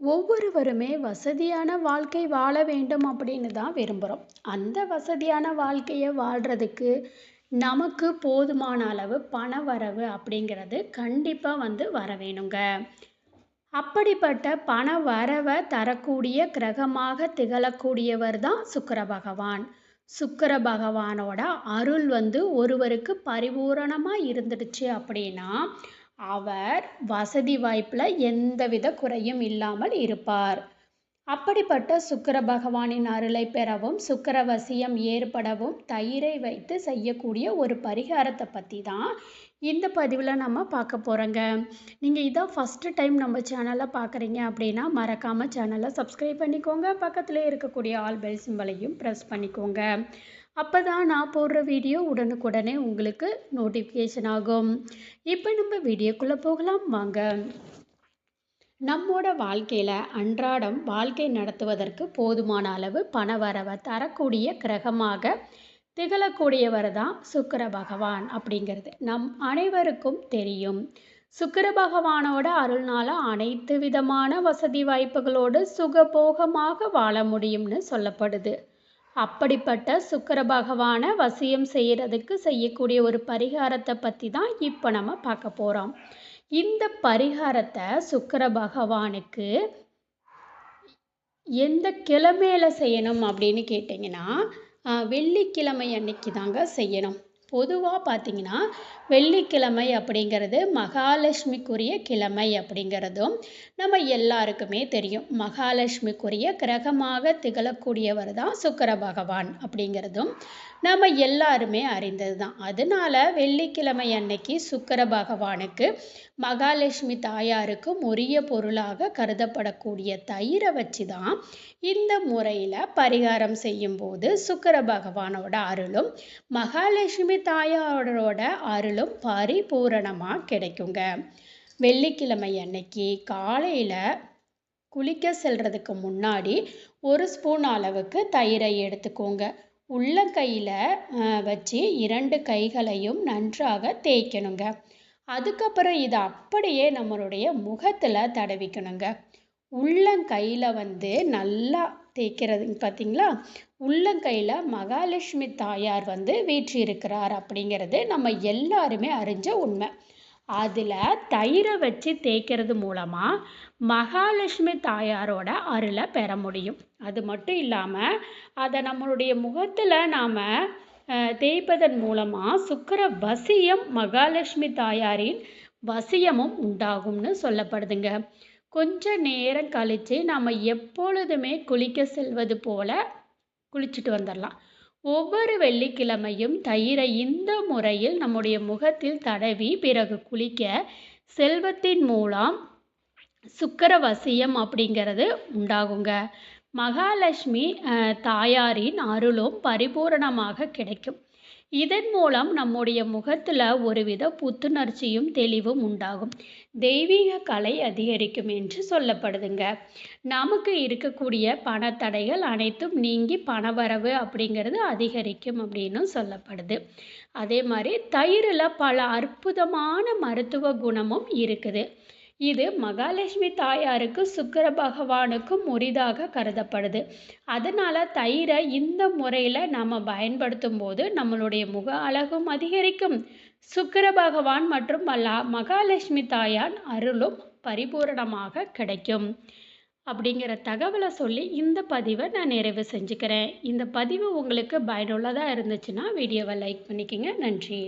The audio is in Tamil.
ஒவ்வொருவருமே வசதியான வாழ்க்கை வாழ வேண்டும் அப்படின்னு தான் விரும்புகிறோம் அந்த வசதியான வாழ்க்கையை வாழ்கிறதுக்கு நமக்கு போதுமான அளவு பண வரவு அப்படிங்கிறது கண்டிப்பாக வந்து வர வேணுங்க. அப்படிப்பட்ட பண வரவை தரக்கூடிய கிரகமாக திகழக்கூடியவர் தான் சுக்கர பகவான். சுக்கர பகவானோட அருள் வந்து ஒருவருக்கு பரிபூரணமாக இருந்துடுச்சு அப்படின்னா அவர் வசதி வாய்ப்பில் எந்தவித குறையும் இல்லாமல் இருப்பார். அப்படிப்பட்ட சுக்கிர பகவானின் அருளை பெறவும் சுக்கிரவசியம் ஏற்படவும் தயிரை வைத்து செய்யக்கூடிய ஒரு பரிகாரத்தை பற்றி தான் இந்த பதிவில் நம்ம பார்க்க போகிறோங்க நீங்கள் இதான் ஃபஸ்ட்டு டைம் நம்ம சேனலை பார்க்குறீங்க அப்படின்னா மறக்காமல் சேனலை சப்ஸ்கிரைப் பண்ணிக்கோங்க. பக்கத்தில் இருக்கக்கூடிய ஆல் பெல் சிம்பலையும் ப்ரெஸ் பண்ணிக்கோங்க. அப்போ தான் நான் போடுற வீடியோ உடனுக்குடனே உங்களுக்கு நோட்டிஃபிகேஷன் ஆகும். இப்போ நம்ம வீடியோக்குள்ளே போகலாம். வாங்க. நம்மோட வாழ்க்கையில் அன்றாடம் வாழ்க்கை நடத்துவதற்கு போதுமான அளவு பண வரவை தரக்கூடிய கிரகமாக திகழக்கூடியவர் தான் சுக்கர பகவான் அப்படிங்கிறது நம் அனைவருக்கும் தெரியும். சுக்கர பகவானோட அருள்னால அனைத்து விதமான வசதி வாய்ப்புகளோடு சுகபோகமாக வாழ முடியும்னு சொல்லப்படுது. அப்படிப்பட்ட சுக்கர பகவானை வசியம் செய்கிறதுக்கு செய்யக்கூடிய ஒரு பரிகாரத்தை பற்றி தான் இப்போ நம்ம பார்க்க போகிறோம் இந்த பரிகாரத்தை சுக்கர பகவானுக்கு எந்த கிழமையில் செய்யணும் அப்படின்னு கேட்டிங்கன்னா வெள்ளிக்கிழமை அன்னைக்கு தாங்க செய்யணும். பொதுவாக பார்த்திங்கன்னா வெள்ளிக்கிழமை அப்படிங்கிறது மகாலட்சுமிக்குரிய கிழமை அப்படிங்கிறதும் நம்ம எல்லாருக்குமே தெரியும். மகாலட்சுமிக்குரிய கிரகமாக திகழக்கூடியவர் தான் சுக்கர பகவான் அப்படிங்கிறதும் நம்ம எல்லாருமே அறிந்தது தான் அதனால வெள்ளிக்கிழமை அன்னைக்கு சுக்கர பகவானுக்கு மகாலட்சுமி தாயாருக்கும் உரிய பொருளாக கருதப்படக்கூடிய தயிரை வச்சு தான் இந்த முறையில் பரிகாரம் செய்யும்போது சுக்கர பகவானோட அருளும் மகாலட்சுமி தாயாரோட அருளும் பரிபூரணமாக கிடைக்குங்க. வெள்ளிக்கிழமை அன்னைக்கு காலையில் குளிக்க செல்றதுக்கு முன்னாடி ஒரு ஸ்பூன் அளவுக்கு தயிரை எடுத்துக்கோங்க. உள்ளங்கையில் வச்சு இரண்டு கைகளையும் நன்றாக தேய்க்கணுங்க. அதுக்கப்புறம் இதை அப்படியே நம்மளுடைய முகத்தில் தடவிக்கணுங்க. உள்ளங்கையில் வந்து நல்லா தேய்க்கிறது. பார்த்தீங்களா உள்ளங்கையில் மகாலட்சுமி தாயார் வந்து வீற்றிருக்கிறார் அப்படிங்கிறது நம்ம எல்லாருமே அறிஞ்ச உண்மை. அதில் தயிரை வச்சு தேய்க்கிறது மூலமாக மகாலட்சுமி தாயாரோட அருளை பெற முடியும். அது மட்டும் இல்லாமல் அதை நம்மளுடைய முகத்தில் நாம் தேய்ப்பதன் மூலமாக சுக்கர வசியம் மகாலட்சுமி தாயாரின் வசியமும் உண்டாகும்னு சொல்லப்படுதுங்க. கொஞ்ச நேரம் கழித்து நாம் எப்பொழுதுமே குளிக்க செல்வது போல் குளிச்சுட்டு வந்துடலாம் ஒவ்வொரு வெள்ளிக்கிழமையும் தயிரை இந்த முறையில் நம்முடைய முகத்தில் தடவி பிறகு குளிக்க செல்வத்தின் மூலம் சுக்கரவசியம் அப்படிங்கிறது உண்டாகுங்க. மகாலட்சுமி தாயாரின் அருளும் பரிபூரணமாக கிடைக்கும். இதன் மூலம் நம்முடைய முகத்தில் ஒருவித புத்துணர்ச்சியும் தெளிவும் உண்டாகும். தெய்வீக கலை அதிகரிக்கும் என்று சொல்லப்படுதுங்க. நமக்கு இருக்கக்கூடிய பணத்தடைகள் அனைத்தும் நீங்கி பணவரவு அப்படிங்கிறது அதிகரிக்கும் அப்படின்னு சொல்லப்படுது. அதே மாதிரி தயிரில் பல அற்புதமான மருத்துவ குணமும் இருக்குது. இது மகாலட்சுமி தாயாருக்கு சுக்கர பகவானுக்கும் உரிதாக கருதப்படுது. அதனால் தயிரை இந்த முறையில் நம்ம பயன்படுத்தும் போது நம்மளுடைய முக அழகும் அதிகரிக்கும். சுக்கர பகவான் மற்றும் மல்லா மகாலட்சுமி தாயான் அருளும் பரிபூரணமாக கிடைக்கும். அப்படிங்கிற தகவலை சொல்லி இந்த பதிவை நான் நிறைவு செஞ்சுக்கிறேன். இந்த பதிவு உங்களுக்கு பயனுள்ளதாக இருந்துச்சுன்னா வீடியோவை லைக் பண்ணிக்கோங்க. நன்றி.